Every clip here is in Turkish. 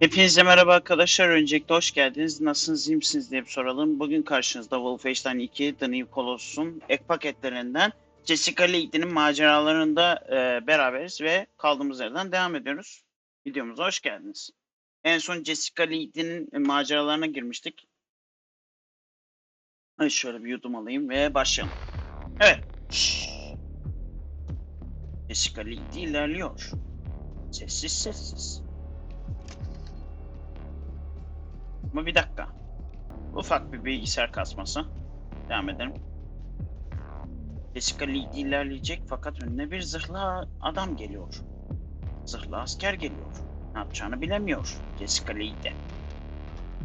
Hepinize merhaba arkadaşlar. Öncelikle hoş geldiniz. Nasılsınız, iyi misiniz diye bir soralım. Bugün karşınızda Wolfenstein 2 The New Colossus'un ek paketlerinden Jessica Lady'nin maceralarında e, beraberiz ve kaldığımız yerden devam ediyoruz. Videomuza hoş geldiniz. En son Jessica Lady'nin maceralarına girmiştik. Hadi şöyle bir yudum alayım ve başlayalım. Evet. Şşş. Jessica Lady ilerliyor. Sessiz sessiz. Ama bir dakika. Ufak bir bilgisayar kasması. Devam edelim. Jessica Lee ilerleyecek fakat önüne bir zırhlı adam geliyor. Zırhlı asker geliyor. Ne yapacağını bilemiyor Jessica Lee de.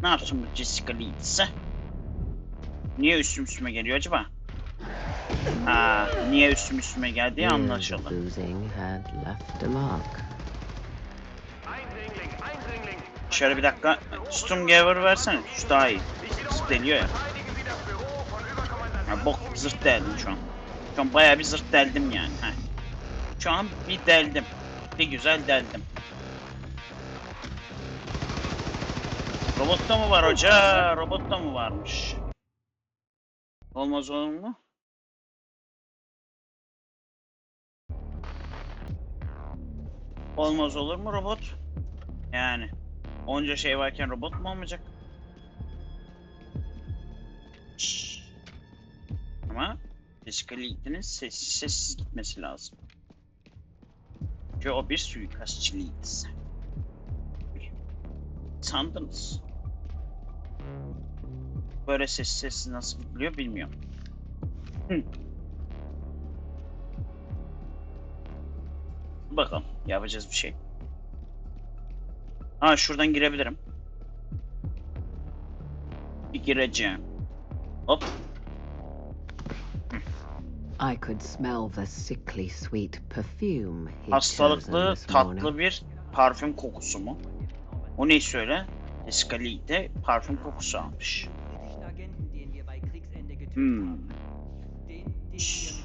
Ne yapsın bu Jessica Lee ise? Niye üstüm üstüme geliyor acaba? Aa, niye üstüm üstüme geldiği anlaşıldı. Şöyle bir dakika. Sturmgewehr versene. Şu daha iyi. Zırt deliyor ya. Ha, bok zırt deldim şu an. Şu an bayağı bir zırt deldim yani. Ha. Şu an bir deldim. Bir güzel deldim. Robotta mı var hoca? Robotta mı varmış? Olmaz olur mu? Olmaz olur mu robot? Yani onca şey varken robot mu olmayacak? Şşş. Ama Lee'nin sessiz sessiz gitmesi lazım. Çünkü o bir suikastçı Lee'di. Sandınız. Böyle sessiz sessiz nasıl gidiliyor bilmiyorum. Hı. Bakalım yapacağız bir şey. Ha şuradan girebilirim. Gireceğim. Hop. I could smell the sickly sweet perfume Hastalıklı, tatlı bir parfüm kokusu mu? O ne söyle? Jessica Lee de parfüm kokusu almış. Hmm. haben.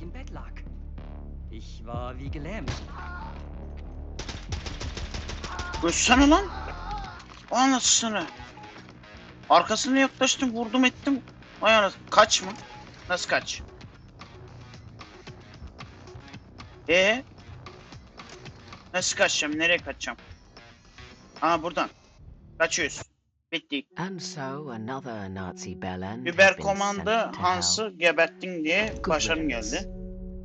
İch im Bett lag. Ich war wie gelähmt. Göçsene lan. Anasını. Arkasına yaklaştım, vurdum ettim. Vay anasını. Kaç mı? Nasıl kaç? Ee? Nasıl kaçacağım? Nereye kaçacağım? Aa buradan. Kaçıyoruz. And so another Nazi bellend been komanda Hans'ı geberttin diye başarım geldi.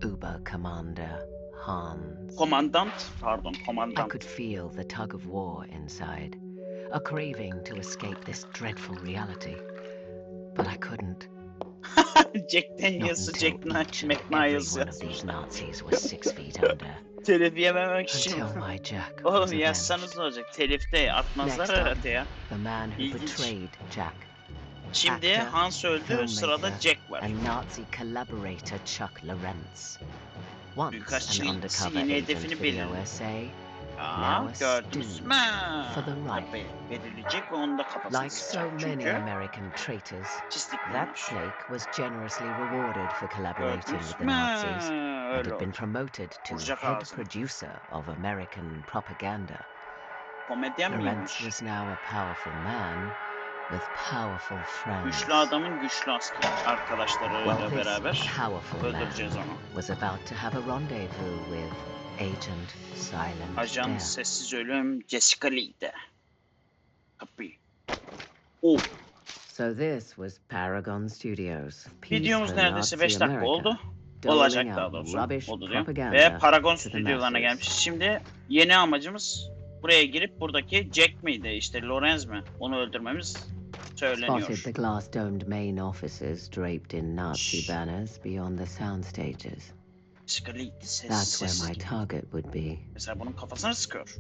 Uber Commander Hans. Komandant, pardon I could feel the tug of war inside, a craving to escape this dreadful reality. But I couldn't. Jack until Jack each and Mac- every McNiles one of these Nazis was six feet under. Telif yememek için. Until my Jack was Oğlum yazsanız ne olacak? Telifte atmazlar herhalde ya. The man who betrayed Jack Şimdi Hans öldü, sırada Jack var. and Nazi collaborator Chuck Lorentz. Once an undercover agent for the. OSA, now ah, a gördünüz for the right. Tabii, Belirleyecek ve onun da kafasını like so many American traitors, that snake was generously rewarded for collaborating with the? Nazis and had been promoted to head producer of American propaganda. Lorentz was now a powerful man with powerful friends. Güçlü adamın güçlü asker arkadaşlarıyla Well, beraber powerful man öldüreceğiz onu. was about to have a rendezvous with Agent Silent Ajan Death. Sessiz Ölüm Jessica Lee'de. Kapıyı. Oh, So this was Paragon Studios. Videomuz neredeyse Nazi 5 dakika America, oldu. Olacak daha doğrusu. Oldu diyor. Ve Paragon stüdyolarına gelmiş. Şimdi yeni amacımız buraya girip buradaki Jack miydi işte Lorenz mi? Onu öldürmemiz Spotted söyleniyor. the glass-domed main offices draped in Nazi banners beyond the sound stages. That's where my target would be. Mesela bunun kafasına sıkıyor.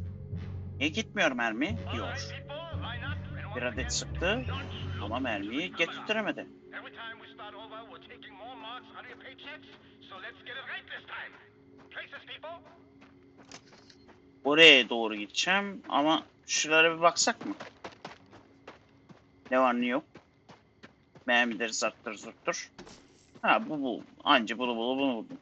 Niye gitmiyor mermi? Diyor. Bir adet sıktı ama mermiyi getirtemedi. Every time we start over, we're taking more marks out of your paychecks, so let's get it right this time. Places, people. Oraya doğru gideceğim ama şuralara bir baksak mı? Ne var ne yok? Mermileri zarttır zurttur. Ha bu bu. Anca bulu bulu bunu buldum.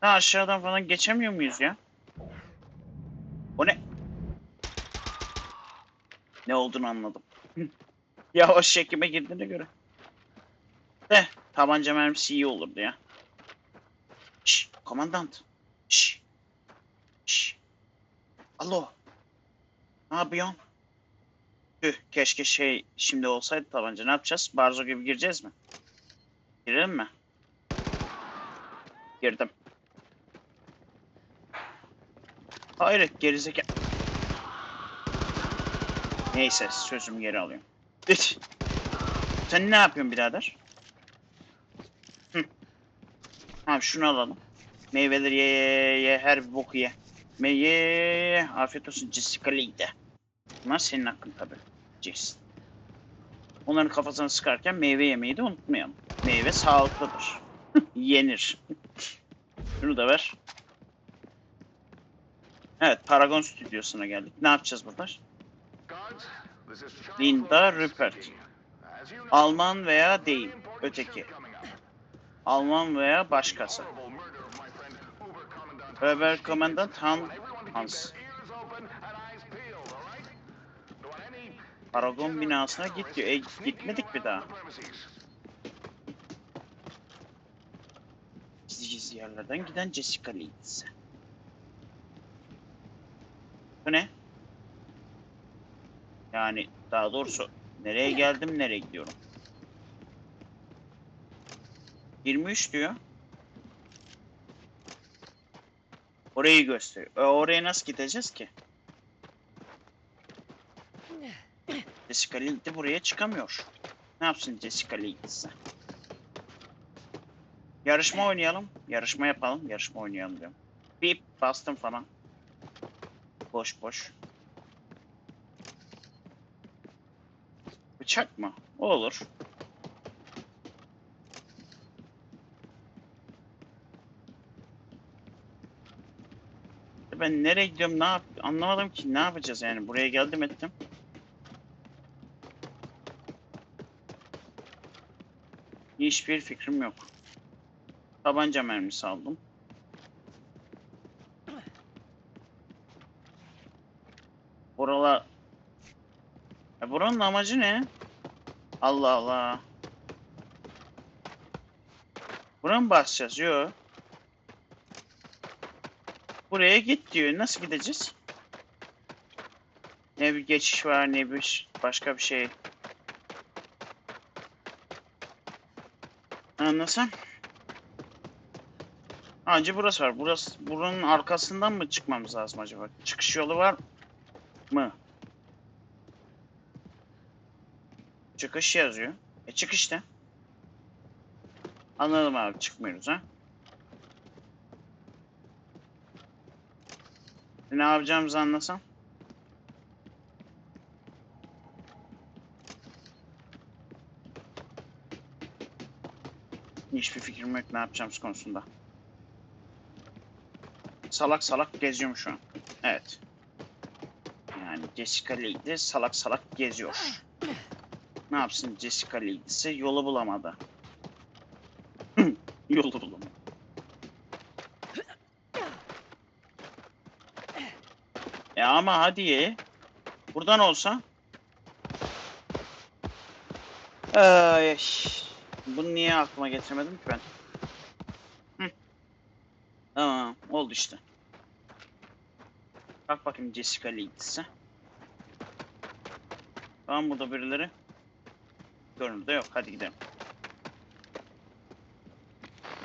Ha aşağıdan falan geçemiyor muyuz ya? O ne? Ne olduğunu anladım. Yavaş çekime girdiğine göre. De tabanca mermisi iyi olurdu ya. Şş, komandant. Şş. Şş. Alo. Ne yapıyorsun? Tüh, keşke şey şimdi olsaydı tabanca. Ne yapacağız? Barzo gibi gireceğiz mi? Girelim mi? Girdim. Hayret gerizekalı. Neyse sözümü geri alıyorum. Hiç. Sen ne yapıyorsun birader? Hı. Şunu alalım. Meyveleri ye ye ye her bir boku ye. Me ye. Afiyet olsun Jessica Lee'de. Bunlar senin hakkın tabi. Jess. Onların kafasını sıkarken meyve yemeyi de unutmayalım. Meyve sağlıklıdır. Yenir. Şunu da ver. Evet, Paragon Stüdyosu'na geldik. Ne yapacağız burada? Linda Rupert. Alman veya değil, öteki. Alman veya başkası. Öber Komandant Han Hans. Paragon binasına git diyor. E, gitmedik bir daha. Gizli gizli yerlerden giden Jessica Leeds. Bu ne? Yani daha doğrusu nereye geldim nereye gidiyorum? 23 diyor. Orayı gösteriyor. E, oraya nasıl gideceğiz ki? Jessica Leeds de buraya çıkamıyor. Ne yapsın Jessica Leeds? Yarışma oynayalım. Yarışma yapalım. Yarışma oynayalım diyorum. Bip bastım falan. Boş boş. Bıçak mı? Olur. Ben nereye gidiyorum ne yap anlamadım ki ne yapacağız yani buraya geldim ettim. Hiçbir fikrim yok. Tabanca mermisi aldım. Buralar... E buranın amacı ne? Allah Allah. Buraya mı basacağız? Yok. Buraya git diyor. Nasıl gideceğiz? Ne bir geçiş var ne bir başka bir şey. Anlasam. Anca burası var. Burası buranın arkasından mı çıkmamız lazım acaba? Çıkış yolu var mı? Çıkış yazıyor. E çık işte. Anladım abi çıkmıyoruz ha. E, Ne yapacağımızı anlasam. Hiçbir fikrim yok ne yapacağımız konusunda. Salak salak geziyorum şu an. Evet. Jessica Lee'de salak salak geziyor. Ne yapsın Jessica ise yolu bulamadı. yolu bulamadı. E ama hadi. Buradan olsa. Ay. Bunu niye aklıma getirmedim ki ben? Hı. Tamam, oldu işte. Bak bakayım Jessica Leeds'e. Tamam burada birileri. Görünürde yok. Hadi gidelim.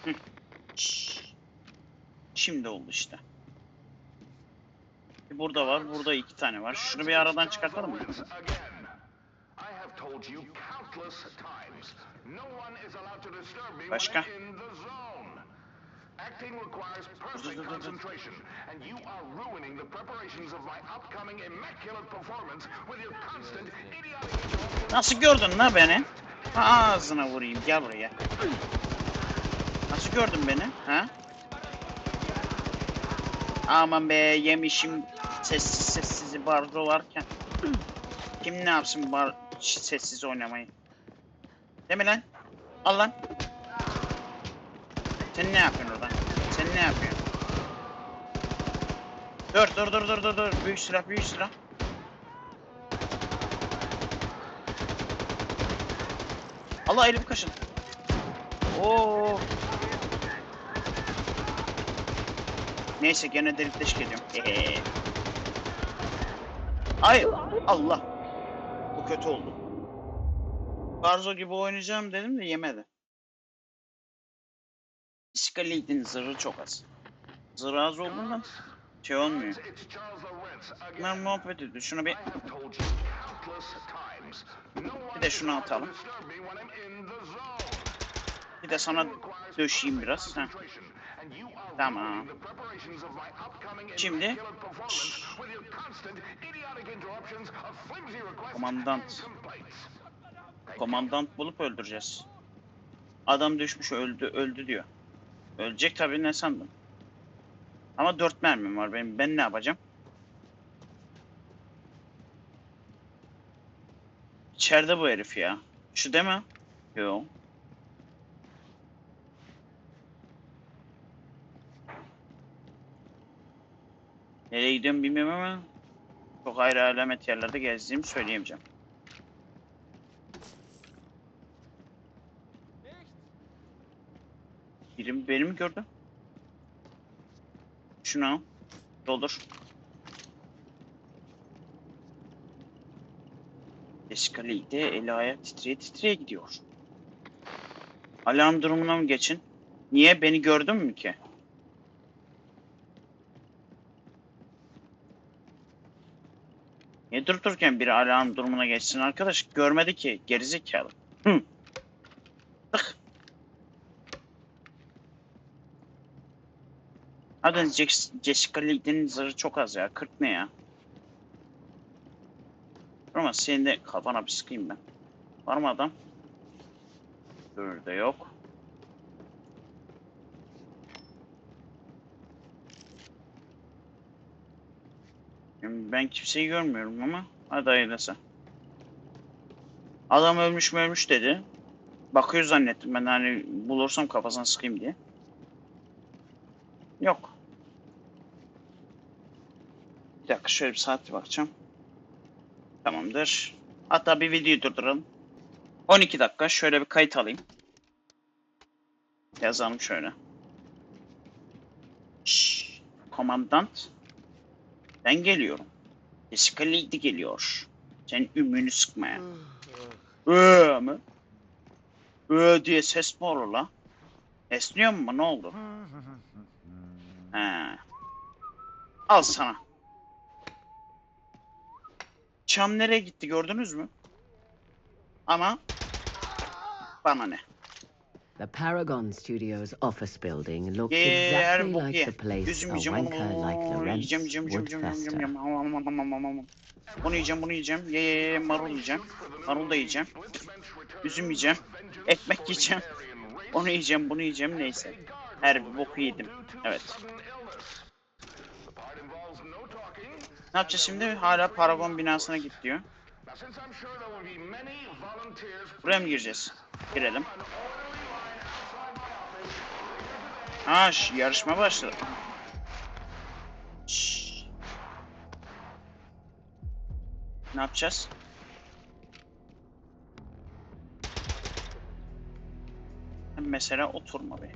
Hı. Şimdi oldu işte. Bir Burada var, burada iki tane var. Şunu bir aradan çıkartalım mı? Başka? Acting requires perfect concentration, and you are ruining the preparations of my upcoming immaculate performance with your constant idiotic Nasıl gördün la beni? Ağzına vurayım, gel buraya. Nasıl gördün beni? Ha? Aman be yemişim sessiz sessiz bardo varken. Kim ne yapsın bar sessiz oynamayı? Değil mi lan? Al lan. Sen ne yapıyorsun orada? Sen ne yapıyorsun? Dur dur dur dur dur dur. Büyük silah büyük silah. Allah elim kaşın. Oo. Neyse gene delik deşik. Ay Allah. Bu kötü oldu. Barzo gibi oynayacağım dedim de yemedi. Scully'din zırhı çok az. Zırhı az olduğundan şey olmuyor. Bunlar muhabbet ediyor. Şunu bir Bir de şunu atalım. bir de sana döşeyim biraz. Heh. Tamam. Şimdi- Komandant. komandant bulup öldüreceğiz. Adam düşmüş öldü öldü diyor. Ölecek tabii ne sandın? Ama dört mermim var benim. Ben ne yapacağım? İçeride bu herif ya. Şu değil mi? Yo. Nereye gidiyorum bilmiyorum ama çok ayrı alamet yerlerde gezdiğimi söyleyemeyeceğim. Birim beni mi gördü? Şunu. Doldur. Eskaleyi de eli ayağı titreye titreye gidiyor. Alarm durumuna mı geçin? Niye? Beni gördün mü ki? Niye durup dururken biri alarm durumuna geçsin arkadaş? Görmedi ki. Gerizekalı. Hı. Jax- Jessica Lee'nin zırhı çok az ya. 40 ne ya? Ama senin de kafana bir sıkayım ben. Var mı adam? Burada yok. Şimdi Ben kimseyi görmüyorum ama hadi hayırlısı. Adam ölmüş mü ölmüş dedi. Bakıyor zannettim ben hani bulursam kafasına sıkayım diye. Yok. Bir dakika şöyle bir saate bakacağım. Tamamdır. Hatta bir videoyu durduralım. 12 dakika şöyle bir kayıt alayım. Yazalım şöyle. Şşş, komandant. Ben geliyorum. Lady geliyor. Sen ümünü sıkmaya. Öö mü? Öö diye ses mi olur la? Esniyor mu? Ne oldu? He. Al sana. Çam nereye gitti gördünüz mü? Ama bana ne? The Paragon Studios office building looked exactly like the place a wanker like Onu Lorenz would fester. Bunu yiyeceğim, bunu yiyeceğim. Ye, ye, ye, marul yiyeceğim. Marul da yiyeceğim. Üzüm yiyeceğim. Ekmek yiyeceğim. Onu yiyeceğim, bunu yiyeceğim. Neyse. Her bir boku yedim. Evet. Ne yapacağız şimdi? Hala Paragon binasına git diyor. Buraya mı gireceğiz? Girelim. Ha, yarışma başladı. Şşş. Ne yapacağız? Mesela oturma be.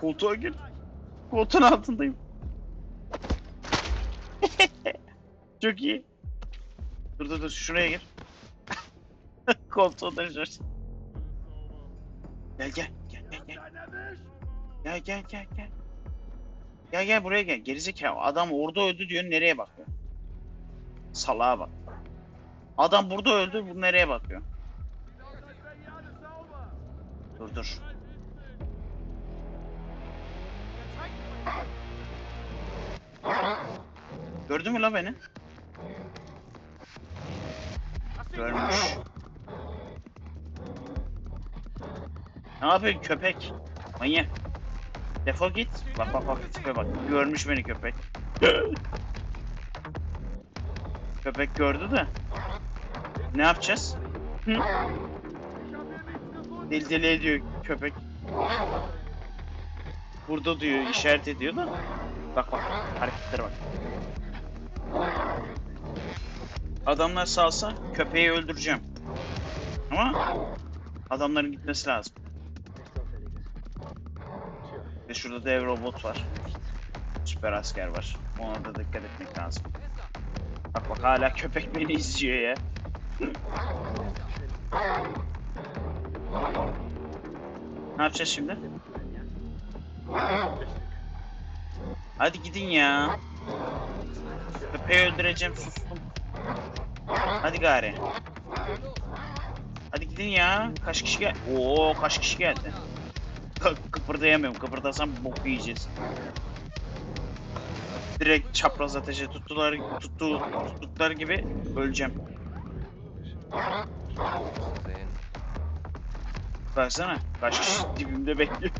Koltuğa gir. Koltuğun altındayım. Çok iyi. Dur dur dur şuraya gir. Koltuğa döneceğiz. Gel gel gel gel gel. Gel gel gel gel. Gel gel buraya gel. Gerizekalı adam orada öldü diyor nereye bakıyor? Salağa bak. Adam burada öldü bu nereye bakıyor? Dur dur. Gördün mü la beni? Görmüş. Ne yapıyorsun köpek? Manyak. Defol git. Bak bak bak tipe bak. Görmüş beni köpek. köpek gördü de. Ne yapacağız? Deli deli ediyor köpek. Burada diyor, işaret ediyor da. Bak bak, hareketlere bak. Adamlar salsa köpeği öldüreceğim. Ama adamların gitmesi lazım. Ve şurada dev robot var. Süper asker var. Ona da dikkat etmek lazım. Bak bak hala köpek beni izliyor ya. ne yapacağız şimdi? Hadi gidin ya. Köpeği öldüreceğim sustum. Hadi gari. Hadi gidin ya. Kaç kişi gel? Oo kaç kişi geldi? Kı- Kıpırdayamıyorum. Kıpırdasam bok yiyeceğiz. Direkt çapraz ateşe tuttular, tuttu, tuttukları gibi öleceğim. Baksana kaç kişi dibimde bekliyor.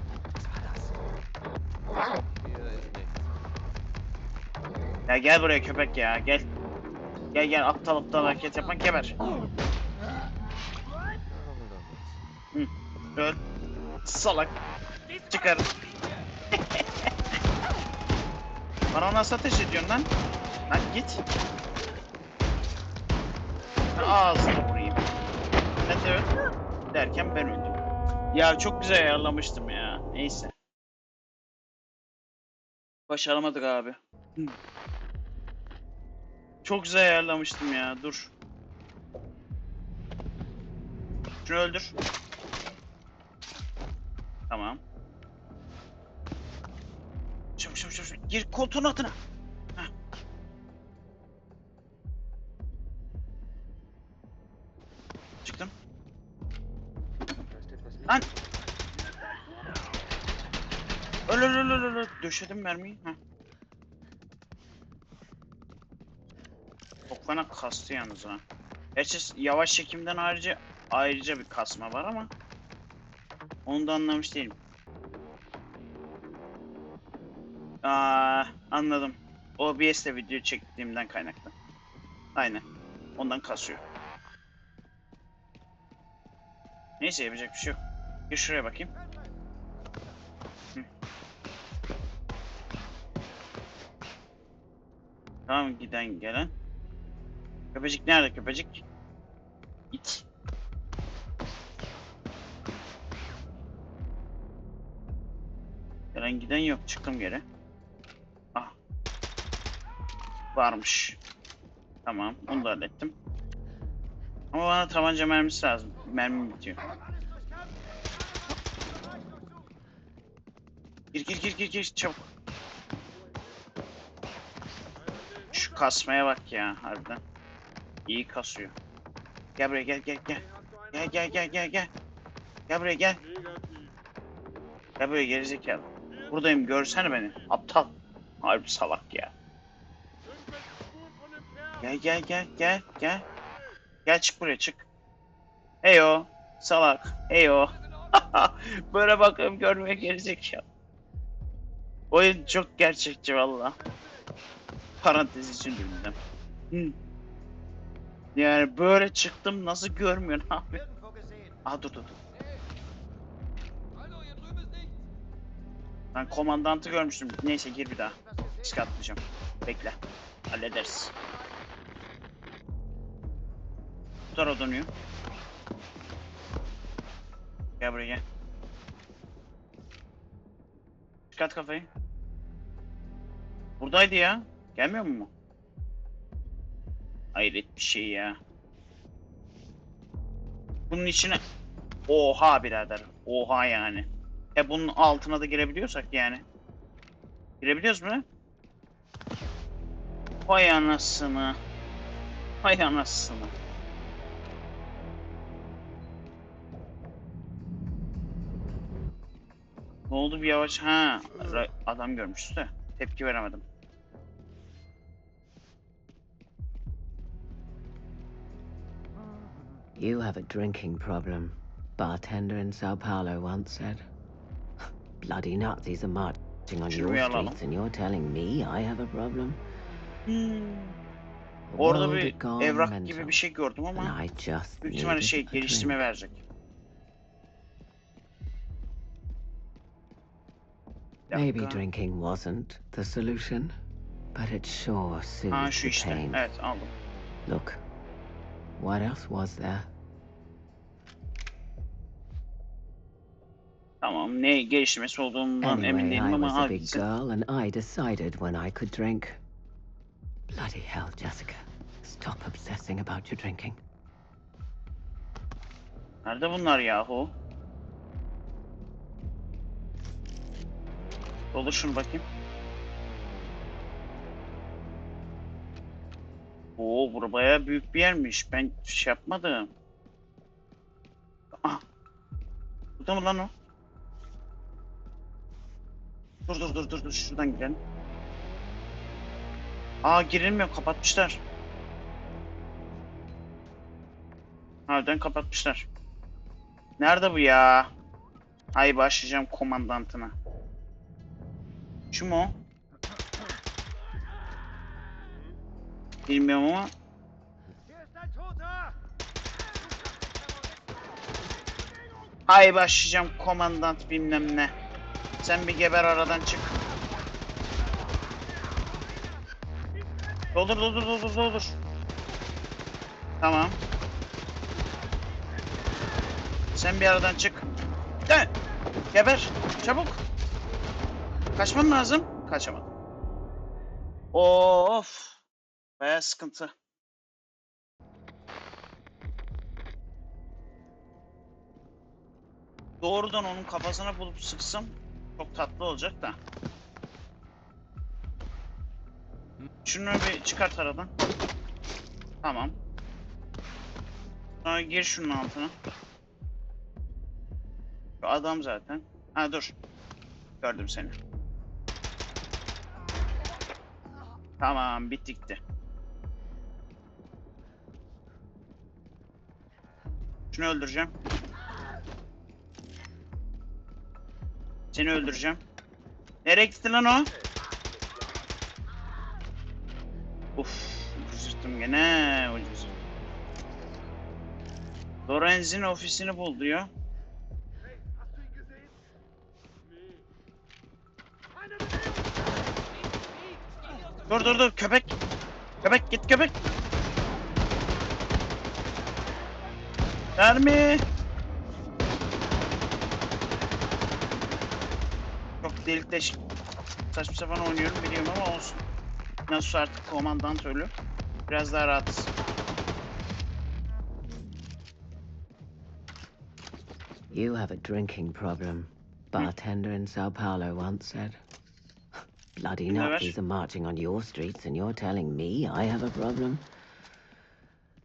Ya gel buraya köpek ya gel. Gel gel aptal aptal hareket yapan geber. Hı, öl. Salak. Çıkar. Bana nasıl ateş ediyorsun lan? Lan git. Ağzını vurayım. De öl. Derken ben öldüm. Ya çok güzel ayarlamıştım ya. Neyse. Başaramadık abi. Çok güzel ayarlamıştım ya. Dur. Şunu öldür. Tamam. Çabuk çabuk çabuk. Gir koltuğun altına. Çıktım. Lan. Öl öl öl öl öl. Döşedim mermiyi. Heh. Fena kastı yalnız ha. Gerçi yavaş çekimden ayrıca ayrıca bir kasma var ama onu da anlamış değilim. Aa, anladım. OBS'le video çektiğimden kaynaklı. Aynen. Ondan kasıyor. Neyse yapacak bir şey yok. Bir şuraya bakayım. Hı. Tamam giden gelen. Köpecik nerede köpecik? İt. Gelen giden yok. Çıktım geri. Ah. Varmış. Tamam. Onu da hallettim. Ama bana tabanca mermisi lazım. Mermim bitiyor. Gir gir gir gir gir çabuk. Şu kasmaya bak ya harbiden. İyi kasıyor. Gel buraya gel gel gel. Gel gel gel gel gel. Gel buraya gel. Gel buraya gerizekalı. Buradayım görsene beni. Aptal. Harbi salak ya. Gel gel gel gel gel. Gel çık buraya çık. Heyo. Salak. Heyo. Böyle bakıyorum görmeye gerizekalı. Oyun çok gerçekçi valla. Parantez için bildim. Hı. Yani böyle çıktım nasıl görmüyorsun abi? Aha dur dur dur. Ben komandantı görmüştüm. Neyse gir bir daha. Risk atmayacağım. Bekle. Hallederiz. Tutar o dönüyor. Gel buraya gel. Çıkart kafayı. Buradaydı ya. Gelmiyor mu? Hayret bir şey ya. Bunun içine... Oha birader. Oha yani. E bunun altına da girebiliyorsak yani. Girebiliyoruz mu? Vay anasını. Vay anasını. Ne oldu bir yavaş? Ha, adam görmüştü tepki veremedim. You have a drinking problem, bartender in Sao Paulo once said. Bloody Nazis are marching on your streets and you're telling me I have a problem? Hmm. Orada world bir evrak gibi bir şey gördüm ama I just büyük ihtimalle şey geliştirme verecek. Maybe drinking wasn't the solution, but it sure soothed the işte. pain. Evet aldım. Look, what else was there? Tamam geliştirmesi olduğundan emin Anyway, değilim I ama was a big girl, and I decided when I could drink. Bloody hell, Jessica. Stop obsessing about your drinking. Nerede bunlar yahu? Dolu şunu bakayım. Oo bura bayağı büyük bir yermiş. Ben şey yapmadım. Ah. Burada mı lan o? Dur dur dur dur dur şuradan girelim. Aa girilmiyor kapatmışlar. Harbiden kapatmışlar. Nerede bu ya? Ay başlayacağım komandantına. Şu mu? Bilmiyorum ama. Ay başlayacağım komandant bilmem ne. Sen bir geber aradan çık. Doldur doldur doldur doldur. Tamam. Sen bir aradan çık. Dön. Geber. Çabuk. Kaçman lazım. Kaçamadım. Of. Baya sıkıntı. Doğrudan onun kafasına bulup sıksam çok tatlı olacak da. Şunu bir çıkart aradan. Tamam. Sonra gir şunun altına. Şu adam zaten. Ha dur. Gördüm seni. Tamam bittikti. Şunu öldüreceğim. Seni öldüreceğim. Nereye gitti lan o? Uf, ucuz yırttım gene ucuz. Lorenz'in ofisini bul diyor. Dur dur dur köpek. Köpek git köpek. Mermi. Çok delik deşik. Saçma sapan oynuyorum biliyorum ama olsun. Artık komandant ölü. Biraz daha rahatız. You have a drinking problem, bartender in Sao Paulo once said. Bloody. Nazis are marching on your streets, and you're telling me I have a problem?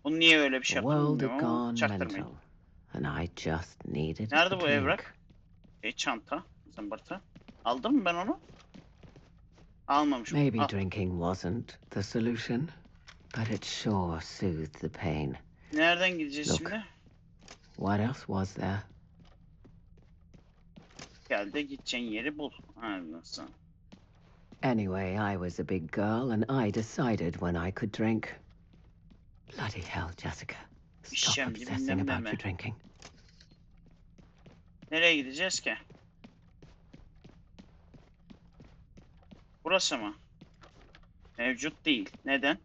Bunu niye öyle bir şey The world had bilmiyorum ama gone çaktırmayın. mental, and I just needed Nerede bu evrak? E çanta, zımbırtı. Aldım mı ben onu? Almamışım. Maybe Al. drinking wasn't the solution, but it sure soothed the pain. Nereden gideceğiz Look. şimdi? What else was there? Gel de gideceğin yeri bul. Anlasın. Anyway, I was a big girl, and I decided when I could drink. Bloody hell, Jessica. Stop obsessing bilmem about your drinking. Nereye gideceğiz ki? Burası mı? Mevcut değil. Neden?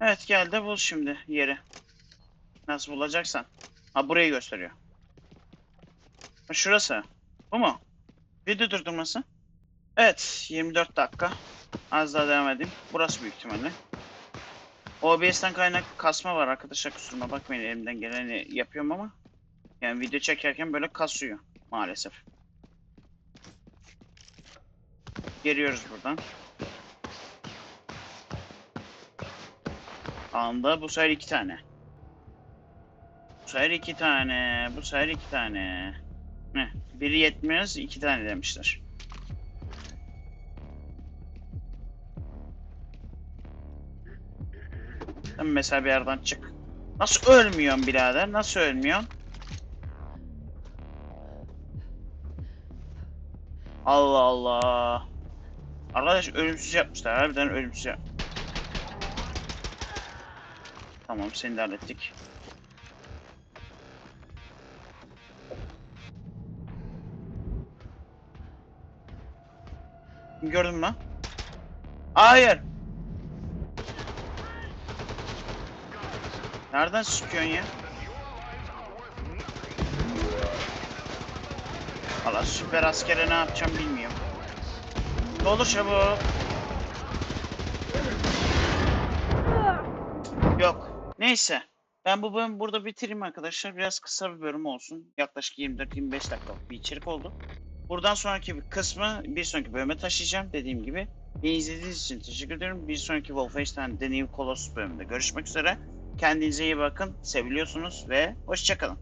Evet gel de bul şimdi yeri. Nasıl bulacaksan. Ha burayı gösteriyor. Ha, Şurası. Bu mu? Video durdurması. Evet 24 dakika. Az daha devam edeyim. Burası büyük ihtimalle. OBS'ten kaynak kasma var arkadaşlar kusuruma bakmayın elimden geleni yapıyorum ama yani video çekerken böyle kasıyor maalesef. Geliyoruz buradan. Anda bu sefer iki tane. Bu sefer iki tane. Bu sefer iki tane. Heh, biri yetmez iki tane demişler. Sen mesela bir yerden çık. Nasıl ölmüyorsun birader? Nasıl ölmüyorsun? Allah Allah. Arkadaş ölümsüz yapmışlar. Harbiden ölümsüz yap. Tamam seni de hallettik. Gördün mü? Hayır. Nereden sıkıyorsun ya? Valla süper askere ne yapacağım bilmiyorum. Ne olur çabuk. Yok. Neyse. Ben bu bölümü burada bitireyim arkadaşlar. Biraz kısa bir bölüm olsun. Yaklaşık 24-25 dakikalık bir içerik oldu. Buradan sonraki bir kısmı bir sonraki bölüme taşıyacağım dediğim gibi. Beni izlediğiniz için teşekkür ederim. Bir sonraki Wolfenstein New Colossus bölümünde görüşmek üzere. Kendinize iyi bakın. Seviliyorsunuz ve hoşçakalın.